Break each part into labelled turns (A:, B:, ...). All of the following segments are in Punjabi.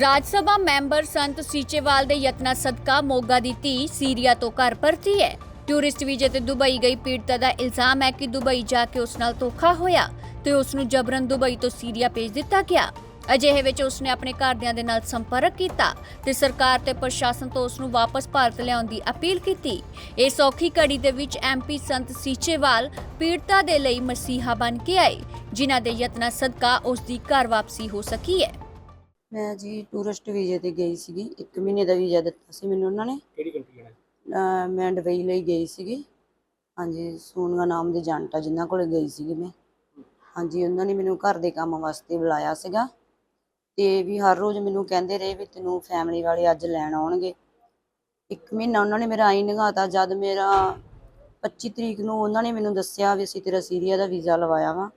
A: ਰਾਜ ਸਭਾ ਮੈਂਬਰ ਸੰਤ ਸੀਚੇਵਾਲ ਦੇ ਯਤਨਾਂ ਸਦਕਾ ਮੋਗਾ ਦੀ ਧੀ ਸੀਰੀਆ ਤੋਂ ਘਰ ਪਰਤੀ ਹੈ। ਟੂਰਿਸਟ ਵੀਜ਼ੇ ਤੇ ਦੁਬਈ ਗਈ ਪੀੜਤਾ ਦਾ ਇਲਜ਼ਾਮ ਹੈ ਕਿ ਦੁਬਈ ਜਾ ਕੇ ਉਸ ਨਾਲ ਧੋਖਾ ਹੋਇਆ ਤੇ ਉਸ ਨੂੰ ਜਬਰਨ ਦੁਬਈ ਤੋਂ ਸੀਰੀਆ ਭੇਜ ਦਿੱਤਾ ਗਿਆ। ਅਜਿਹੇ ਵਿੱਚ ਉਸਨੇ ਆਪਣੇ ਘਰਦਿਆਂ ਦੇ ਨਾਲ ਸੰਪਰਕ ਕੀਤਾ ਤੇ ਸਰਕਾਰ ਤੇ ਪ੍ਰਸ਼ਾਸਨ ਤੋਂ ਉਸ ਨੂੰ ਵਾਪਸ ਭਾਰਤ ਲਿਆਉਣ ਦੀ ਅਪੀਲ ਕੀਤੀ। ਇਸ ਔਖੀ ਘੜੀ ਦੇ ਵਿੱਚ ਐਮਪੀ ਸੰਤ ਸੀਚੇਵਾਲ ਪੀੜਤਾ ਦੇ ਲਈ ਮਸੀਹਾ ਬਣ ਕੇ ਆਏ, ਜਿਨ੍ਹਾਂ ਦੇ ਯਤਨਾਂ ਸਦਕਾ ਉਸ ਦੀ ਘਰ ਵਾਪਸੀ ਹੋ ਸਕੀ ਹੈ।
B: ਮੈਂ ਜੀ ਟੂਰਿਸਟ ਵੀਜ਼ੇ ਤੇ ਗਈ ਸੀਗੀ 1 ਮਹੀਨੇ ਦਾ ਵੀਜ਼ਾ ਦਿੱਤਾ ਸੀ ਮੈਨੂੰ ਉਹਨਾਂ ਨੇ।
C: ਕਿਹੜੀ ਕੰਟਰੀ ਜਾਣਾ
B: ਅਹ ਮੈਂ ਦੁਬਈ ਲਈ ਗਈ ਸੀਗੀ। ਹਾਂਜੀ ਸੋਨਗਾ ਨਾਮ ਦੇ ਏਜੰਟ ਆ ਜਿਨ੍ਹਾਂ ਕੋਲੇ ਗਈ ਸੀਗੀ ਮੈਂ। ਹਾਂਜੀ ਉਹਨਾਂ ਨੇ ਮੈਨੂੰ ਘਰ ਦੇ ਕੰਮ ਵਾਸਤੇ ਬੁਲਾਇਆ ਸੀਗਾ। ਤੇ ਵੀ ਹਰ ਰੋਜ਼ ਮੈਨੂੰ ਕਹਿੰਦੇ ਰਹੇ ਵੀ ਤੈਨੂੰ ਫੈਮਿਲੀ ਵਾਲੇ ਅੱਜ ਲੈਣ ਆਉਣਗੇ। ਇੱਕ ਮਹੀਨਾ ਉਹਨਾਂ ਨੇ ਮੇਰਾ ਆਈ ਨਗਾਤਾ ਜਦ ਮੇਰਾ 25 ਤਰੀਕ ਨੂੰ ਉਹਨਾਂ ਨੇ ਮੈਨੂੰ ਦੱਸਿਆ ਵੀ ਅਸੀਂ ਤੇਰਾ ਸੀਰੀਆ ਦਾ ਵੀਜ਼ਾ ਲਵਾਇਆ ਵਾ।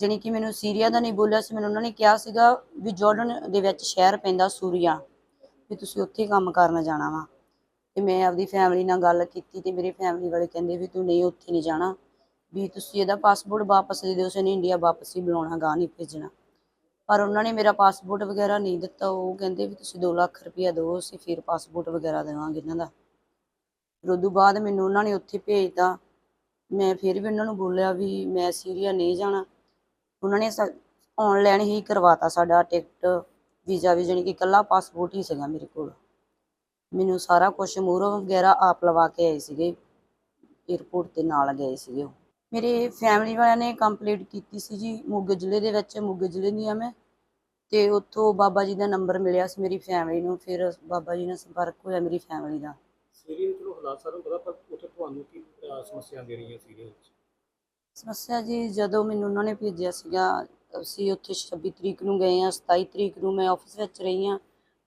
B: ਜਾਣੀ ਕਿ ਮੈਨੂੰ ਸੀਰੀਆ ਦਾ ਨਹੀਂ ਬੋਲਿਆ ਸੀ, ਮੈਨੂੰ ਉਹਨਾਂ ਨੇ ਕਿਹਾ ਸੀਗਾ ਵੀ ਜਾਰਡਨ ਦੇ ਵਿੱਚ ਸ਼ਹਿਰ ਪੈਂਦਾ ਸੂਰੀਆ, ਵੀ ਤੁਸੀਂ ਉੱਥੇ ਕੰਮ ਕਰਨ ਜਾਣਾ ਵਾ। ਤੇ ਮੈਂ ਆਪਦੀ ਫੈਮਿਲੀ ਨਾਲ ਗੱਲ ਕੀਤੀ ਤੇ ਮੇਰੇ ਫੈਮਿਲੀ ਵਾਲੇ ਕਹਿੰਦੇ ਵੀ ਤੂੰ ਨਹੀਂ, ਉੱਥੇ ਨਹੀਂ ਜਾਣਾ। ਵੀ ਤੁਸੀਂ ਇਹਦਾ ਪਾਸਪੋਰਟ ਵਾਪਸ ਦੇ ਦਿਓ ਉਸਨੇ ਇੰਡੀਆ ਵਾਪਸ ਹੀ ਬੁਲਾਉਣਾ ਗਾ ਨਹੀਂ ਭੇਜਣਾ। ਪਰ ਉਹਨਾਂ ਨੇ ਮੇਰਾ ਪਾਸਪੋਰਟ ਵਗੈਰਾ ਨਹੀਂ ਦਿੱਤਾ, ਉਹ ਕਹਿੰਦੇ ਵੀ ਤੁਸੀਂ 2 ਲੱਖ ਰੁਪਇਆ ਦਿਓ, ਅਸੀਂ ਫਿਰ ਪਾਸਪੋਰਟ ਵਗੈਰਾ ਦੇਵਾਂਗੇ ਇਹਨਾਂ ਦਾ। ਫਿਰ ਉਦੋਂ ਬਾਅਦ ਮੈਨੂੰ ਉਹਨਾਂ ਨੇ ਉੱਥੇ ਭੇਜਤਾ। ਮੈਂ ਫਿਰ ਵੀ ਉਹਨਾਂ ਨੂੰ ਬੋਲਿਆ ਵੀ ਮੈਂ ਸੀਰੀਆ ਨਹੀਂ ਜਾਣਾ। ਉਹਨਾਂ ਨੇ ਆਨਲਾਈਨ ਹੀ ਕਰਵਾਤਾ ਸਾਡਾ ਟਿਕਟ ਵੀਜ਼ਾ ਵੀ, ਜਾਣੀ ਕਿ ਇਕੱਲਾ ਪਾਸਪੋਰਟ ਹੀ ਸੀਗਾ ਮੇਰੇ ਕੋਲ। ਮੈਨੂੰ ਸਾਰਾ ਕੁਝ ਮੂਹਰੋਂ ਵਗੈਰਾ ਆਪ ਲਵਾ ਕੇ ਆਏ ਸੀਗੇ 에어ਪੋਰਟ ਤੇ ਨਾਲ ਗਏ ਸੀਗੇ ਮੇਰੇ ਫੈਮਿਲੀ ਵਾਲਿਆਂ ਨੇ ਕੰਪਲੀਟ ਕੀਤੀ ਸੀ ਜੀ, ਮੋਗੇ ਜ਼ਿਲ੍ਹੇ ਦੇ ਵਿੱਚ, ਮੋਗੇ ਜ਼ਿਲ੍ਹੇ ਦੀ ਆ ਮੈਂ। ਤੇ ਉੱਥੋਂ ਬਾਬਾ ਜੀ ਦਾ ਨੰਬਰ ਮਿਲਿਆ ਸੀ ਮੇਰੀ ਫੈਮਿਲੀ ਨੂੰ, ਫਿਰ ਬਾਬਾ ਜੀ ਨਾਲ ਸੰਪਰਕ ਹੋਇਆ ਮੇਰੀ ਫੈਮਿਲੀ ਦਾ।
C: ਸੀਰੀਆ ਚਲੋ ਹਾਲਾਤ ਸਾਰਿਆਂ ਪਤਾ, ਪਰ ਉੱਥੇ ਤੁਹਾਨੂੰ ਕੀ ਸਮੱਸਿਆ ਦੇ ਰਹੀਆਂ ਸੀਰੀਆ ਵਿੱਚ
B: ਸਮੱਸਿਆ ਜੀ, ਜਦੋਂ ਮੈਨੂੰ ਉਹਨਾਂ ਨੇ ਭੇਜਿਆ ਸੀਗਾ, ਅਸੀਂ ਉੱਥੇ 26 ਤਰੀਕ ਨੂੰ ਗਏ ਆ 27 ਤਰੀਕ ਨੂੰ ਮੈਂ ਆਫਿਸ ਵਿੱਚ ਰਹੀ ਆ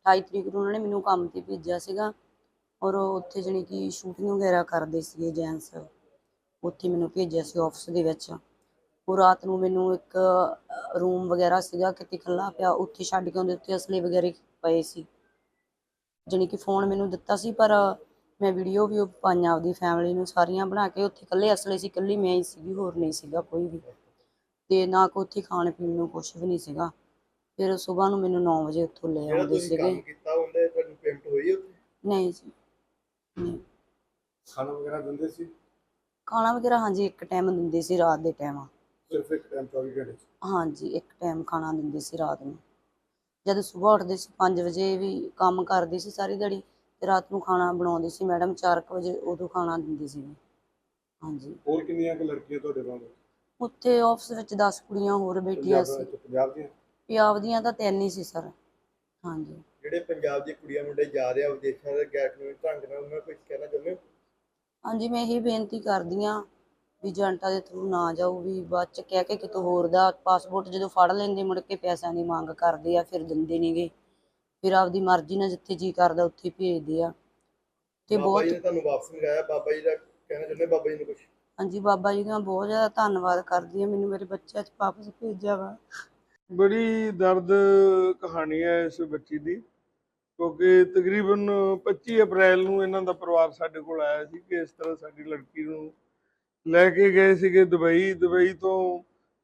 B: 28 ਤਰੀਕ ਨੂੰ ਉਹਨਾਂ ਨੇ ਮੈਨੂੰ ਕੰਮ ਤੇ ਭੇਜਿਆ ਸੀਗਾ ਔਰ ਉੱਥੇ ਜਾਣੀ ਕਿ ਸ਼ੂਟਿੰਗ ਵਗੈਰਾ ਕਰਦੇ ਸੀਗੇ ਜੈਂਟਸ ਉੱਥੇ ਮੈਨੂੰ ਭੇਜਿਆ ਸੀ ਆਫਿਸ ਦੇ ਵਿੱਚ। ਉਹ ਰਾਤ ਨੂੰ ਮੈਨੂੰ ਇੱਕ ਰੂਮ ਵਗੈਰਾ ਸੀਗਾ, ਕਿਤੇ ਖੱਲਾ ਪਿਆ, ਉੱਥੇ ਛੱਡ ਕੇ ਉਹਦੇ ਉੱਤੇ ਅਸਲੇ ਵਗੈਰੇ ਪਏ ਸੀ। ਜਾਣੀ ਕਿ ਫੋਨ ਮੈਨੂੰ ਦਿੱਤਾ ਸੀ, ਪਰ ਮੈਂ ਵੀਡੀਓ ਵੀ ਪਾਈਆਂ ਆਪਦੀ ਫੈਮਿਲੀ ਨੂੰ ਸਾਰੀਆਂ ਬਣਾ ਕੇ ਉੱਥੇ ਇਕੱਲੇ ਅਸਲੇ ਸੀ ਇਕੱਲੀ ਮੈਂ ਹੀ ਸੀਗੀ ਹੋਰ ਨਹੀਂ ਸੀਗਾ ਕੋਈ ਵੀ। ਤੇ ਨਾ ਕੋ ਉੱਥੇ ਖਾਣ ਪੀਣ ਨੂੰ ਕੁਝ ਵੀ ਨਹੀਂ ਸੀਗਾ। ਫਿਰ ਸਵੇਰ ਨੂੰ ਮੈਨੂੰ 9 ਵਜੇ ਉੱਥੋਂ ਲੈ
D: ਜਿਹੜਾ
B: ਆਉਂਦੇ
D: ਤੁਸੀਂ
B: ਸੀਗੇ।
D: ਕੰਮ ਕੀਤਾ ਉਹਦੇ ਤੁਹਾਨੂੰ ਪੇਮੈਂਟ ਹੋਈ ਉੱਥੇ?
B: ਨਹੀਂ ਜੀ ਨਹੀਂ।
D: ਖਾਣਾ ਵਗੈਰਾ ਦਿੰਦੇ ਸੀ?
B: ਖਾਣਾ ਵਗੈਰਾ ਹਾਂਜੀ ਇੱਕ ਟਾਈਮ ਦਿੰਦੇ ਸੀ ਰਾਤ ਦੇ ਟਾਈਮ
D: ਸਿਰਫ ਇੱਕ ਟਾਈਮ 24 ਘੰਟੇ 'ਚ।
B: ਹਾਂਜੀ ਇੱਕ ਟਾਈਮ ਖਾਣਾ ਦਿੰਦੇ ਸੀ ਰਾਤ ਨੂੰ। ਜਦ ਸਵੇਰ ਉੱਠਦੇ ਸੀ 5 ਵਜੇ ਵੀ ਕੰਮ ਕਰਦੇ ਸੀ ਸਾਰੀ ਦਿਹਾੜੀ ਤੇ ਰਾਤ ਨੂੰ ਖਾਣਾ ਬਣਾਉਂਦੇ ਸੀ ਮੈਡਮ 4 ਵਜੇ ਉਦੋਂ ਖਾਣਾ ਦਿੰਦੇ ਸੀ। ਹਾਂਜੀ।
D: ਹੋਰ ਕਿੰਨੀਆਂ ਕੁ ਲੜਕੀਆਂ ਤੁਹਾਡੇ ਵਾਂਗ
B: ਉੱਥੇ ਆਫਿਸ ਵਿੱਚ 10 ਕੁੜੀਆਂ ਹੋਰ ਬੈਠੀਆਂ ਸੀ।
D: ਪੰਜਾਬ ਦੀਆਂ?
B: ਪੰਜਾਬ ਦੀਆਂ ਤਾਂ ਤਿੰਨ ਹੀ ਸੀ ਸਰ। ਹਾਂਜੀ।
D: ਜਿਹੜੇ ਪੰਜਾਬ ਦੀ ਕੁੜੀਆਂ ਮੁੰਡੇ ਜਾ ਰਹੇ ਆ ਵਿਦੇਸ਼ਾਂ ਦੇ ਗੈਰ ਕਾਨੂੰਨੀ ਢੰਗ ਨਾਲ ਉਹਨਾਂ ਕੁਝ ਕਹਿਣਾ ਚਾਹੁੰਦੇ
B: ਹਾਂਜੀ ਮੈਂ ਇਹੀ ਬੇਨਤੀ ਕਰਦੀ ਆ ਵੀ ਏਜੰਟਾਂ ਦੇ ਥਰੂ ਨਾ ਜਾਓ ਵੀ ਬਾਅਦ ਚ ਕਹਿ ਕੇ ਕਿਤੋਂ ਹੋਰ ਦਾ ਪਾਸਪੋਰਟ ਜਦੋਂ ਫੜ ਲੈਂਦੇ ਮੁੜ ਕੇ ਪੈਸਿਆਂ ਦੀ ਮੰਗ ਕਰਦੇ ਆ ਫਿਰ ਦਿੰਦੇ ਨੇਗੇ। ਫਿਰ ਆਪਦੀ ਮਰਜ਼ੀ ਨਾਲ ਜਿੱਥੇ ਜੀ ਕਰਦਾ ਉੱਥੇ ਭੇਜਦੇ ਆ। ਤੇ
D: ਬਾਬਾ
B: ਬਹੁਤ
D: ਜੀ ਨੇ ਤੁਹਾਨੂੰ ਵਾਪਸ ਮੰਗਾਇਆ ਬਾਬਾ ਜੀ ਦਾ ਕਹਿਣਾ ਚਾਹੁੰਦੇ ਬਾਬਾ ਜੀ ਨੂੰ ਕੁਝ
B: ਹਾਂਜੀ ਬਾਬਾ ਜੀ ਦਾ ਬਹੁਤ ਜ਼ਿਆਦਾ ਧੰਨਵਾਦ ਕਰਦੀ ਆ ਮੈਨੂੰ ਮੇਰੇ ਬੱਚੇ ਚ ਵਾਪਸ ਭੇਜਿਆ ਵਾ।
E: ਬੜੀ ਦਰਦ ਕਹਾਣੀ ਹੈ ਇਸ ਬੱਚੀ ਦੀ। ਕਿਉਂਕਿ ਤਕਰੀਬਨ 25 ਅਪ੍ਰੈਲ ਨੂੰ ਇਹਨਾਂ ਦਾ ਪਰਿਵਾਰ ਸਾਡੇ ਕੋਲ ਆਇਆ ਸੀ ਕਿ ਇਸ ਤਰ੍ਹਾਂ ਸਾਡੀ ਲੜਕੀ ਨੂੰ ਲੈ ਕੇ ਗਏ ਸੀਗੇ ਦੁਬਈ। ਦੁਬਈ ਤੋਂ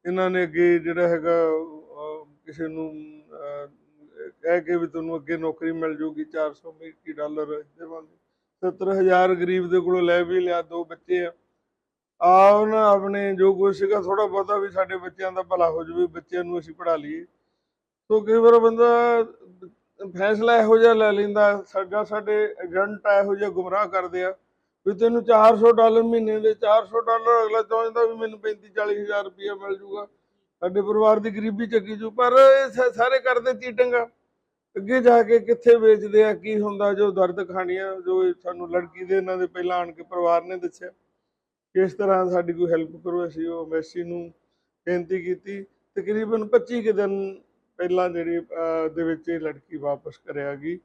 E: ਇਹਨਾਂ ਨੇ ਅੱਗੇ ਜਿਹੜਾ ਹੈਗਾ ਅਹ, ਕਿਸੇ ਨੂੰ ਅਹ, ਕਹਿ ਕੇ ਵੀ ਤੁਹਾਨੂੰ ਅੱਗੇ ਨੌਕਰੀ ਮਿਲ ਜੂਗੀ 400 ਅਮਰੀਕੀ ਡਾਲਰ ਦੇਵਾਂਗੇ 70000 ਗਰੀਬ ਦੇ ਕੋਲੋਂ ਲੈ ਵੀ ਲਿਆ ਦੋ ਬੱਚੇ ਆ। ਆ ਆਪਣੇ ਜੋ ਕੁਛ ਸੀਗਾ ਥੋੜਾ ਬਹੁਤਾ ਵੀ ਸਾਡੇ ਬੱਚਿਆਂ ਦਾ ਭਲਾ ਹੋ ਜਾਵੇ, ਬੱਚਿਆਂ ਨੂੰ ਅਸੀਂ ਪੜ੍ਹਾ ਲਈਏ। ਸੋ ਕਈ ਵਾਰ ਬੰਦਾ ਫੈਸਲਾ ਇਹੋ ਜਿਹਾ ਲੈ ਲੈਂਦਾ, ਸਾਡਾ ਸਾਡੇ ਏਜੰਟ ਇਹੋ ਜਿਹਾ ਗੁੰਮਰਾਹ ਕਰਦੇ ਆ, ਵੀ ਤੈਨੂੰ 400 ਡਾਲਰ ਮਹੀਨੇ ਦੇ 400 ਡਾਲਰ ਅਗਲਾ ਚਾਹੁੰਦਾ ਵੀ ਮੈਨੂੰ 35 40 ਹਜ਼ਾਰ ਰੁਪਇਆ ਮਿਲ ਜੂਗਾ। ਸਾਡੇ ਪਰਿਵਾਰ ਦੀ ਗਰੀਬੀ ਚੱਕੀ ਜੂ, ਪਰ ਇਹ ਸ- ਸਾਰੇ ਕਰਦੇ ਚੀਟਿੰਗ ਆ ਅੱਗੇ ਜਾ ਕੇ ਕਿੱਥੇ ਵੇਚਦੇ ਆ ਕੀ ਹੁੰਦਾ ਜੋ ਦਰਦ ਕਹਾਣੀਆਂ ਜੋ ਸਾਨੂੰ ਲੜਕੀ ਦੇ ਇਹਨਾਂ ਦੇ ਪਹਿਲਾਂ ਆਣ ਕੇ ਪਰਿਵਾਰ ਨੇ ਦੱਸਿਆ। ਕਿਸ ਤਰ੍ਹਾਂ ਸਾਡੀ ਕੋਈ ਹੈਲਪ ਕਰੋ ਅਸੀਂ ਉਹ ਐਮਬੈਸੀ ਨੂੰ ਬੇਨਤੀ ਕੀਤੀ। ਤਕਰੀਬਨ 25 ਕੁ ਦਿਨ ਪਹਿਲਾਂ ਜਿਹੜੀ ਅਹ, ਦੇ ਵਿੱਚ ਇਹ ਲੜਕੀ ਵਾਪਸ ਕਰਿਆ ਗਈ।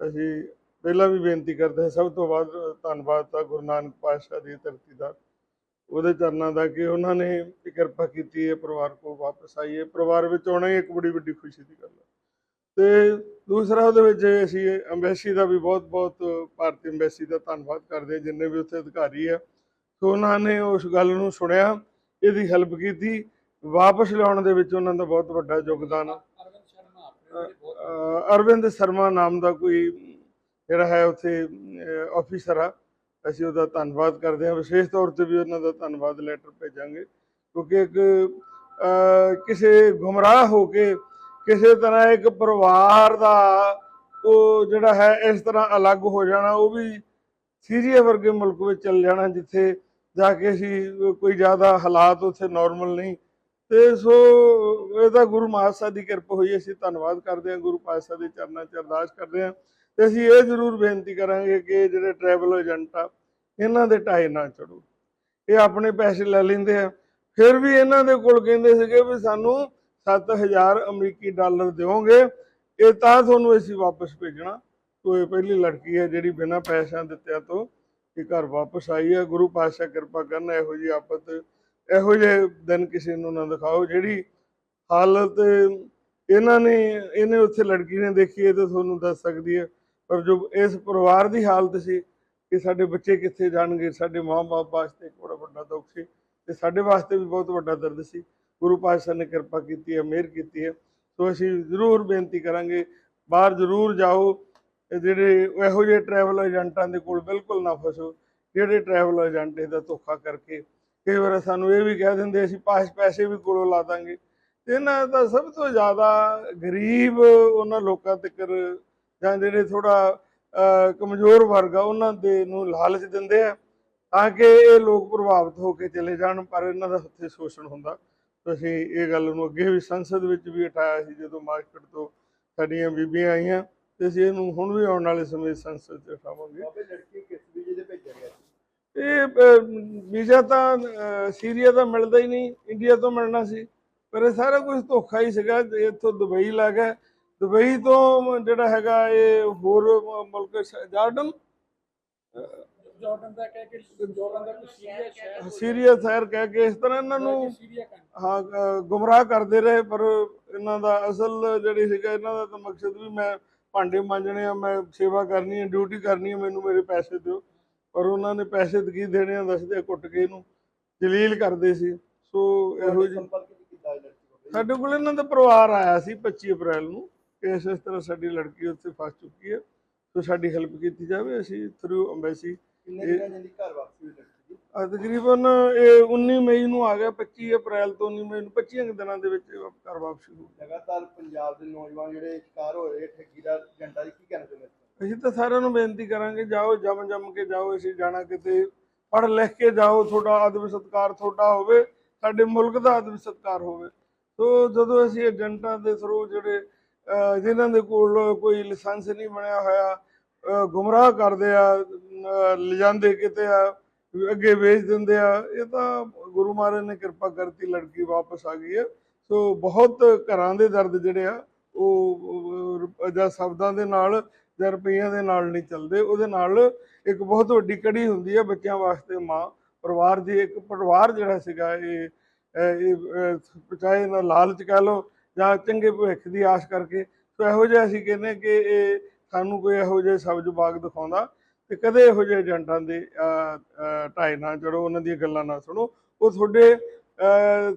E: ਅਸੀਂ ਪਹਿਲਾਂ ਵੀ ਬੇਨਤੀ ਕਰਦੇ ਹਾਂ ਸਭ ਤੋਂ ਵੱਧ ਧੰਨਵਾਦ ਤਾਂ ਗੁਰੂ ਨਾਨਕ ਪਾਤਸ਼ਾਹ ਦੀ ਧਰਤੀ ਦਾ। ਉਹਦੇ ਚਰਨਾਂ ਦਾ ਕਿ ਉਹਨਾਂ ਨੇ ਕਿਰਪਾ ਕੀਤੀ ਹੈ ਪਰਿਵਾਰ ਕੋ ਵਾਪਸ ਆਈਏ। ਪਰਿਵਾਰ ਵਿੱਚ ਆਉਣਾ ਹੀ ਇੱਕ ਬੜੀ ਵੱਡੀ ਖੁਸ਼ੀ ਦੀ ਗੱਲ ਹੈ ਤੇ ਦੂਸਰਾ ਉਹਦੇ ਵਿੱਚ ਅਸੀਂ ਅੰਬੈਸੀ ਦਾ ਵੀ ਬਹੁਤ ਬਹੁਤ ਭਾਰਤੀ ਅੰਬੈਸੀ ਦਾ ਧੰਨਵਾਦ ਕਰਦੇ ਹਾਂ, ਜਿੰਨੇ ਵੀ ਉੱਥੇ ਅਧਿਕਾਰੀ ਆ। ਸੋ ਉਹਨਾਂ ਨੇ ਉਸ ਗੱਲ ਨੂੰ ਸੁਣਿਆ, ਇਹਦੀ ਹੈਲਪ ਕੀਤੀ। ਵਾਪਸ ਲਿਆਉਣ ਦੇ ਵਿੱਚ ਉਹਨਾਂ ਦਾ ਬਹੁਤ ਵੱਡਾ ਯੋਗਦਾਨ ਆ। ਅਰਵਿੰਦ ਸ਼ਰਮਾ ਨਾਮ ਦਾ ਕੋਈ ਜਿਹੜਾ ਹੈ ਉੱਥੇ ਆਫੀਸਰ ਆ। ਅਸੀਂ ਉਹਦਾ ਧੰਨਵਾਦ ਕਰਦੇ ਹਾਂ। ਵਿਸ਼ੇਸ਼ ਤੌਰ ਤੇ ਵੀ ਉਹਨਾਂ ਦਾ ਧੰਨਵਾਦ ਲੈਟਰ ਭੇਜਾਂਗੇ। ਕਿਉਂਕਿ ਇੱਕ ਕਿਸੇ ਗੁੰਮਰਾਹ ਹੋ ਕੇ ਕਿਸੇ ਤਰ੍ਹਾਂ ਇੱਕ ਪਰਿਵਾਰ ਦਾ ਉਹ ਜਿਹੜਾ ਹੈ, ਇਸ ਤਰ੍ਹਾਂ ਅਲੱਗ ਹੋ ਜਾਣਾ, ਉਹ ਵੀ ਸੀਰੀਆ ਵਰਗੇ ਮੁਲਕ ਵਿੱਚ ਚੱਲ ਜਾਣਾ, ਜਿੱਥੇ ਜਾ ਕੇ ਅਸੀਂ ਕੋਈ ਜ਼ਿਆਦਾ ਹਾਲਾਤ ਉੱਥੇ ਨਾਰਮਲ ਨਹੀਂ। ਤੇ ਸੋ ਇਹ ਤਾਂ ਗੁਰੂ ਮਹਾਰਾਜ ਦੀ ਕਿਰਪਾ ਹੋਈ, ਅਸੀਂ ਧੰਨਵਾਦ ਕਰਦੇ ਹਾਂ, ਗੁਰੂ ਪਾਤਸ਼ਾਹ ਦੇ ਚਰਨਾਂ 'ਚ ਅਰਦਾਸ ਕਰਦੇ ਹਾਂ। ਤੇ ਅਸੀਂ ਇਹ ਜ਼ਰੂਰ ਬੇਨਤੀ ਕਰਾਂਗੇ ਕਿ ਜਿਹੜੇ ਟਰੈਵਲ ਏਜੰਟ ਆ, ਇਹਨਾਂ ਦੇ ਢਾਈ ਨਾ ਚੜੋ ਇਹ ਆਪਣੇ ਪੈਸੇ ਲੈ ਲੈਂਦੇ ਆ। ਫਿਰ ਵੀ ਇਹਨਾਂ ਦੇ ਕੋਲ ਕਹਿੰਦੇ ਸੀਗੇ ਵੀ ਸਾਨੂੰ 7000 ਅਮਰੀਕੀ ਡਾਲਰ ਦਿਓਗੇ, ਇਹ ਤਾਂ ਤੁਹਾਨੂੰ ਅਸੀਂ ਵਾਪਸ ਭੇਜਣਾ। ਤੋ ਇਹ ਪਹਿਲੀ ਲੜਕੀ ਹੈ ਜਿਹੜੀ ਬਿਨਾਂ ਪੈਸਿਆਂ ਦਿੱਤਿਆਂ ਤੋਂ ਇਹ ਘਰ ਵਾਪਸ ਆਈ ਹੈ। ਗੁਰੂ ਪਾਤਸ਼ਾਹ ਕਿਰਪਾ ਕਰਨ, ਇਹੋ ਜੀ ਆਫਤ, ਇਹੋ ਜਿਹੇ ਦਿਨ ਕਿਸੇ ਨੂੰ ਨਾ ਦਿਖਾਓ, ਜਿਹੜੀ ਹਾਲਤ ਇਹਨਾਂ ਨੇ, ਇਹਨੇ ਉੱਥੇ ਲੜਕੀ ਨੇ ਦੇਖੀ ਹੈ ਤੇ ਤੁਹਾਨੂੰ ਦੱਸ ਸਕਦੀ ਹੈ। ਪਰ ਜੋ ਇਸ ਪਰਿਵਾਰ ਦੀ ਹਾਲਤ ਸੀ, ਕਿ ਸਾਡੇ ਬੱਚੇ ਕਿੱਥੇ ਜਾਣਗੇ, ਸਾਡੇ ਮਾਂ-ਬਾਪ ਵਾਸਤੇ ਇੱਕ ਬੜਾ ਵੱਡਾ ਦੁੱਖ ਸੀ ਤੇ ਸਾਡੇ ਵਾਸਤੇ ਵੀ ਬਹੁਤ ਵੱਡਾ ਦਰਦ ਸੀ। ਗੁਰੂ ਪਾਤਸ਼ਾਹ ਨੇ ਕਿਰਪਾ ਕੀਤੀ ਹੈ, ਮਿਹਰ ਕੀਤੀ ਹੈ। ਸੋ ਅਸੀਂ ਜ਼ਰੂਰ ਬੇਨਤੀ ਕਰਾਂਗੇ, ਬਾਹਰ ਜ਼ਰੂਰ ਜਾਓ ਜਿਹੜੇ ਇਹੋ ਜਿਹੇ ਟਰੈਵਲ ਏਜੰਟਾਂ ਦੇ ਕੋਲ ਬਿਲਕੁਲ ਨਾ ਫਸੋ, ਜਿਹੜੇ ਟਰੈਵਲ ਏਜੰਟ ਇਹਦਾ ਧੋਖਾ ਕਰਕੇ, ਕਈ ਵਾਰ ਸਾਨੂੰ ਇਹ ਵੀ ਕਹਿ ਦਿੰਦੇ, ਅਸੀਂ ਪਾਸ ਪੈਸੇ ਵੀ ਕੋਲੋਂ ਲਾ ਦਾਂਗੇ। ਤੇ ਇਹਨਾਂ ਦਾ ਸਭ ਤੋਂ ਜ਼ਿਆਦਾ ਗਰੀਬ ਉਹਨਾਂ ਲੋਕਾਂ ਤੱਕ ਜਾਂ ਜਿਹੜੇ ਥੋੜਾ ਕਮਜ਼ੋਰ ਵਰਗ ਆ, ਉਹਨਾਂ ਦੇ ਨੂੰ ਲਾਲਚ ਦਿੰਦੇ ਆ, ਤਾਂ ਕਿ ਇਹ ਲੋਕ ਪ੍ਰਭਾਵਿਤ ਹੋ ਕੇ ਚਲੇ ਜਾਣ, ਪਰ ਇਹਨਾਂ ਦਾ ਉੱਥੇ ਸ਼ੋਸ਼ਣ ਹੁੰਦਾ। ਅਸੀਂ ਇਹ ਗੱਲ ਨੂੰ ਅੱਗੇ ਵੀ ਸੰਸਦ ਵਿੱਚ ਵੀ ਉਠਾਇਆ ਸੀ ਜਦੋਂ ਮਾਰਕੀਟ ਤੋਂ ਸਾਡੀਆਂ ਬੀਬੀਆਂ ਆਈਆਂ ਤੇ ਅਸੀਂ ਇਹਨੂੰ ਹੁਣ ਵੀ ਆਉਣ ਵਾਲੇ ਸਮੇਂ ਸੰਸਦ 'ਚ ਉਠਾਵਾਂਗੇ।
D: ਬਾਬੇ ਲੜਕੀ ਕਿਸ ਵੀਜ਼ੇ ਤੇ ਭੇਜਿਆ ਗਿਆ ਸੀ?
E: ਇਹ ਵੀਜ਼ਾ ਤਾਂ ਸੀਰੀਆ ਦਾ ਮਿਲਦਾ ਹੀ ਨਹੀਂ ਇੰਡੀਆ ਤੋਂ ਮਿਲਣਾ ਸੀ ਪਰ ਇਹ ਸਾਰਾ ਕੁਝ ਧੋਖਾ ਹੀ ਸੀਗਾ ਇੱਥੋਂ ਦੁਬਈ ਲੱਗ ਗਿਆ। ਦੁਬਈ ਤੋਂ ਜਿਹੜਾ ਹੈਗਾ ਇਹ ਹੋਰ ਮੁਲਕ ਜਾਰਡਨ
C: ਜਾਰਡਨ ਦਾ ਕਹਿ ਕੇ ਜਾਰਡਨ ਦਾ ਕੋਈ ਸੀਰੀਆ ਸ਼ਹਿਰ
E: ਸੀਰੀਆ ਸ਼ਹਿਰ ਕਹਿ ਕੇ ਇਸ ਤਰ੍ਹਾਂ ਇਹਨਾਂ ਨੂੰ ਹਾਂ ਅਹ, ਗੁੰਮਰਾਹ ਕਰਦੇ ਰਹੇ ਪਰ ਇਹਨਾਂ ਦਾ ਅਸਲ ਜਿਹੜੀ ਸੀਗਾ ਇਹਨਾਂ ਦਾ ਤਾਂ ਮਕਸਦ ਵੀ ਮੈਂ ਭਾਂਡੇ ਮਾਂਜਣੇ ਆ ਮੈਂ ਸੇਵਾ ਕਰਨੀ ਹੈ ਡਿਊਟੀ ਕਰਨੀ ਹੈ ਮੈਨੂੰ ਮੇਰੇ ਪੈਸੇ ਦਿਓ। ਪਰ ਉਹਨਾਂ ਨੇ ਪੈਸੇ ਤਾਂ ਕੀ ਦੇਣੇ ਆ ਦੱਸਦੇ ਆ, ਕੁੱਟ ਕੇ ਇਹਨੂੰ ਜਲੀਲ ਕਰਦੇ ਸੀ। ਸੋ ਇਹੋ
D: ਸੰਪਰਕ ਲੜਕੀ ਜੀ?
E: ਸਾਡੇ ਕੋਲ ਇਹਨਾਂ ਦਾ ਪਰਿਵਾਰ ਆਇਆ ਸੀ 25 ਅਪ੍ਰੈਲ ਨੂੰ ਕਿ ਇਸ ਇਸ ਤਰ੍ਹਾਂ ਸਾਡੀ ਲੜਕੀ ਉੱਥੇ ਫਸ ਚੁੱਕੀ ਹੈ। ਸੋ ਸਾਡੀ ਹੈਲਪ ਕੀਤੀ ਜਾਵੇ ਅਸੀਂ ਥਰੂ ਅੰਬੈਸੀ
D: ਕਿੰਨੇ
E: ਇਹ-
D: ਦਿਨਾਂ ਦੀ ਘਰ ਵਾਪਸੀ ਹੋਈ ਲੜਕੀ ਦੀ
E: ਤਕਰੀਬਨ ਇਹ 19 ਮਈ ਨੂੰ ਆ ਗਿਆ 25 ਅਪ੍ਰੈਲ ਤੋਂ 19 ਮਈ ਨੂੰ 25 ਕੁ ਦਿਨਾਂ ਦੇ ਵਿੱਚ ਘਰ ਵਾਪਸੀ ਹੋ
D: ਲਗਾਤਾਰ ਪੰਜਾਬ ਦੇ ਨੌਜਵਾਨ ਜਿਹੜੇ ਸ਼ਿਕਾਰ ਹੋ ਰਹੇ ਠੱਗੀ ਦਾ ਏਜੰਟਾਂ ਦੀ ਕੀ ਕਹਿਣਾ ਚਾਹੁੰਦੇ ਹੋ
E: ਅਸੀਂ ਤਾਂ ਸਾਰਿਆਂ ਨੂੰ ਬੇਨਤੀ ਕਰਾਂਗੇ ਜਾਓ ਜਮ ਜਮ ਕੇ ਜਾਓ ਅਸੀਂ ਜਾਣਾ ਕਿਤੇ ਪੜ੍ਹ ਲਿਖ ਕੇ ਜਾਓ ਤੁਹਾਡਾ ਆਦਮ ਸਤਕਾਰ ਤੁਹਾਡਾ ਹੋਵੇ ਸਾਡੇ ਮੁਲਕ ਦਾ ਆਦਮ ਸਤਕਾਰ ਹੋਵੇ। ਸੋ ਜਦੋਂ ਅਸੀਂ ਏਜੰਟਾਂ ਦੇ ਥਰੂ ਜਿਹੜੇ ਅਹ, ਜਿਨ੍ਹਾਂ ਦੇ ਕੋਲ ਕੋਈ ਲਾਇਸੈਂਸ ਨਹੀਂ ਬਣਿਆ ਹੋਇਆ ਗੁੰਮਰਾਹ ਕਰਦੇ ਆ ਅਹ, ਲਿਜਾਂਦੇ ਕਿਤੇ ਆ ਅੱਗੇ ਵੇਚ ਦਿੰਦੇ ਆ। ਇਹ ਤਾਂ ਗੁਰੂ ਮਹਾਰਾਜ ਨੇ ਕਿਰਪਾ ਕਰਤੀ ਲੜਕੀ ਵਾਪਸ ਆ ਗਈ ਹੈ। ਸੋ ਬਹੁਤ ਘਰਾਂ ਦੇ ਦਰਦ ਜਿਹੜੇ ਆ ਉਹ ਜਾਂ ਸ਼ਬਦਾਂ ਦੇ ਨਾਲ ਜਾਂ ਰੁਪਈਆਂ ਦੇ ਨਾਲ ਨਹੀਂ ਚੱਲਦੇ। ਉਹਦੇ ਨਾਲ ਇੱਕ ਬਹੁਤ ਵੱਡੀ ਕੜੀ ਹੁੰਦੀ ਹੈ ਬੱਚਿਆਂ ਵਾਸਤੇ ਮਾਂ। ਪਰਿਵਾਰ ਦੀ ਇੱਕ ਪਰਿਵਾਰ ਜਿਹੜਾ ਸੀਗਾ ਇਹ ਇਹ ਚਾਹੇ ਨਾ ਲਾਲਚ ਕਹਿ ਲਓ ਜਾਂ ਚੰਗੇ ਭਵਿੱਖ ਦੀ ਆਸ ਕਰਕੇ। ਸੋ ਇਹੋ ਜਿਹਾ ਅਸੀਂ ਕਹਿੰਦੇ ਕਿ ਇਹ ਸਾਨੂੰ ਕੋਈ ਇਹੋ ਜਿਹੇ ਸਬਜ਼ ਬਾਗ ਦਿਖਾਉਂਦਾ ਤੇ ਕਦੇ ਇਹੋ ਜਿਹੇ ਏਜੰਟਾਂ ਦੇ ਢਾਈ ਨਾ ਚੜੋ ਉਹਨਾਂ ਦੀਆਂ ਗੱਲਾਂ ਨਾ ਸੁਣੋ। ਉਹ ਤੁਹਾਡੇ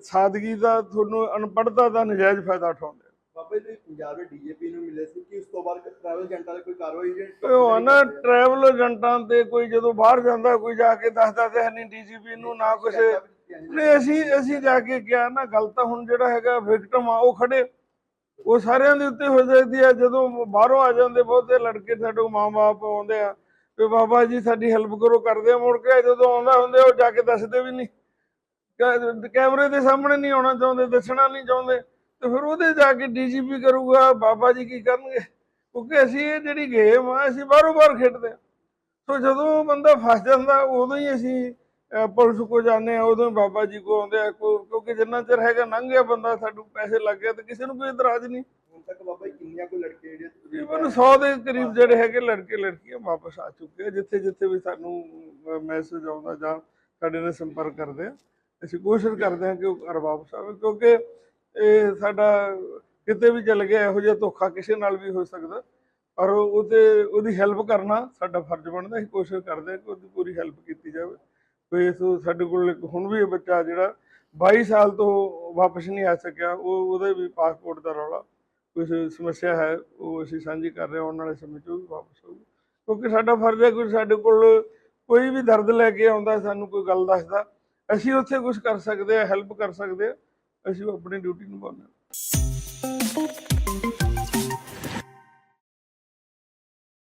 E: ਸਾਦਗੀ ਦਾ ਤੁਹਾਨੂੰ ਅਨਪੜ੍ਹਤਾ ਦਾ ਨਜਾਇਜ਼ ਫਾਇਦਾ ਉਠਾਉਂਦੇ ਆ।
D: ਬਾਬੇ ਜੀ ਪੰਜਾਬ ਦੇ ਡੀਜੀਪੀ ਨੂੰ ਮਿਲੇ ਸੀ ਕਿ ਉਸ ਤੋਂ ਬਾਅਦ ਟਰੈਵਲ ਏਜੰਟਾਂ ਦੀ ਕੋਈ ਕਾਰਵਾਈ ਜਿਹੜੀ
E: ਉਹ ਆ ਨਾ ਟਰੈਵਲ ਏਜੰਟਾਂ ਤੇ ਕੋਈ ਜਦੋਂ ਬਾਹਰ ਜਾਂਦਾ ਕੋਈ ਜਾ ਕੇ ਦੱਸਦਾ ਤੇ ਨਹੀਂ ਡੀਜੀਪੀ ਨੂੰ ਨਾ ਕਿਸੇ ਨਹੀਂ। ਅਸੀਂ ਅਸੀਂ ਜਾ ਕੇ ਕਿਹਾ ਨਾ ਗੱਲ ਤਾਂ ਹੁਣ ਜਿਹੜਾ ਹੈਗਾ ਵਿਕਟਮ ਆ ਉਹ ਖੜੇ। ਉਹ ਸਾਰਿਆਂ ਦੇ ਉੱਤੇ ਹੋ ਸਕਦੀ ਆ ਜਦੋਂ ਬਾਹਰੋਂ ਆ ਜਾਂਦੇ ਬਹੁਤੇ ਲੜਕੇ ਸਾਡੇ ਕੋਲ ਮਾਂ-ਬਾਪ ਆਉਂਦੇ ਆ, ਵੀ ਬਾਬਾ ਜੀ ਸਾਡੀ ਹੈਲਪ ਕਰੋ, ਕਰਦੇ ਆ। ਮੁੜ ਕੇ ਜਦੋਂ ਆਉਂਦਾ ਹੁੰਦੇ, ਉਹ ਜਾ ਕੇ ਦੱਸਦੇ ਵੀ ਨਹੀਂ। ਕੈਮਰੇ ਦੇ ਸਾਹਮਣੇ ਨਹੀਂ ਆਉਣਾ ਚਾਹੁੰਦੇ, ਦੱਸਣਾ ਨਹੀਂ ਚਾਹੁੰਦੇ। ਤੇ ਫਿਰ ਉਹਦੇ ਜਾ ਕੇ ਡੀਜੀਪੀ ਕਰੂਗਾ, ਬਾਬਾ ਜੀ ਕੀ ਕਰਨਗੇ? ਕਿਉਂਕਿ ਅਸੀਂ ਇਹ ਜਿਹੜੀ ਗੇਮ ਆ, ਅਸੀਂ ਬਾਹਰੋਂ ਬਾਹਰ ਖੇਡਦੇ ਆ। ਸੋ ਜਦੋਂ ਬੰਦਾ ਫਸ ਜਾਂਦਾ, ਉਦੋਂ ਹੀ ਅਸੀਂ ਪੁਲਿਸ ਕੋ ਜਾਂਦੇ ਆ ਉਦੋਂ ਹੀ ਬਾਬਾ ਜੀ ਕੋ ਆਉਂਦੇ ਆ ਕੋ- ਕਿਉਂਕਿ ਜਿੰਨਾ ਚਿਰ ਹੈਗਾ ਲੰਘ ਗਿਆ ਬੰਦਾ ਸਾਨੂੰ ਪੈਸੇ ਲੱਗ ਗਏ ਤੇ ਕਿਸੇ ਨੂੰ ਕੋਈ ਇਤਰਾਜ਼ ਨਹੀਂ।
D: ਹੁਣ ਤੱਕ ਬਾਬਾ ਜੀ ਕਿੰਨੀਆਂ ਕੋਈ ਲੜਕੇ ਜਿਹੜੇ
E: ਤਕਰੀਬਨ 100 ਦੇ ਕਰੀਬ ਜਿਹੜੇ ਹੈਗੇ ਲੜਕੇ ਲੜਕੀਆਂ ਵਾਪਸ ਆ ਚੁੱਕੇ ਆ ਜਿੱਥੇ ਜਿੱਥੇ ਵੀ ਸਾਨੂੰ ਮੈਸੇਜ ਆਉਂਦਾ ਜਾਂ ਸਾਡੇ ਨਾਲ ਸੰਪਰਕ ਕਰਦੇ ਆ। ਅਸੀਂ ਕੋਸ਼ਿਸ਼ ਕਰਦੇ ਆ ਕਿ ਉਹ ਘਰ ਵਾਪਸ ਆਵੇ ਕਿਉਂਕਿ ਇਹ ਸਾਡਾ ਕਿਤੇ ਵੀ ਚੱਲ ਗਿਆ ਇਹੋ ਜਿਹਾ ਧੋਖਾ ਕਿਸੇ ਨਾਲ ਵੀ ਹੋ ਸਕਦਾ। ਪਰ ਉਹਦੇ ਉਹਦੀ ਹੈਲਪ ਕਰਨਾ ਸਾਡਾ ਫਰਜ਼ ਬਣਦਾ ਅਸੀਂ ਕੋਸ਼ਿਸ਼ ਕਰਦੇ ਆ ਕਿ ਉਹਦੀ ਪੂਰੀ ਹੈਲਪ ਕੀਤੀ ਜਾਵੇ। ਕੋਈ ਇਸ ਸਾਡੇ ਕੋਲ ਇੱਕ ਹੁਣ ਵੀ ਬੱਚਾ ਜਿਹੜਾ 22 ਸਾਲ ਤੋਂ ਵਾਪਸ ਨਹੀਂ ਆ ਸਕਿਆ, ਉਹ ਉਹਦੇ ਵੀ ਪਾਸਪੋਰਟ ਦਾ ਰੌਲਾ ਕੁਝ ਸਮੱਸਿਆ ਹੈ, ਉਹ ਅਸੀਂ ਸਾਂਝੀ ਕਰ ਰਹੇ ਹਾਂ, ਆਉਣ ਵਾਲੇ ਸਮੇਂ 'ਚ ਉਹ ਵੀ ਵਾਪਸ ਆਊਗੀ। ਕਿਉਂਕਿ ਸਾਡਾ ਫਰਜ਼ ਹੈ ਕੋਈ ਸਾਡੇ ਕੋਲ ਕੋਈ ਵੀ ਦਰਦ ਲੈ ਕੇ ਆਉਂਦਾ, ਸਾਨੂੰ ਕੋਈ ਗੱਲ ਦੱਸਦਾ, ਅਸੀਂ ਉੱਥੇ ਕੁਝ ਕਰ ਸਕਦੇ ਆ ਹੈਲਪ ਕਰ ਸਕਦੇ ਆ ਅਸੀਂ ਆਪਣੀ ਡਿਊਟੀ ਨਿਭਾਉਂਦੇ ਹਾਂ।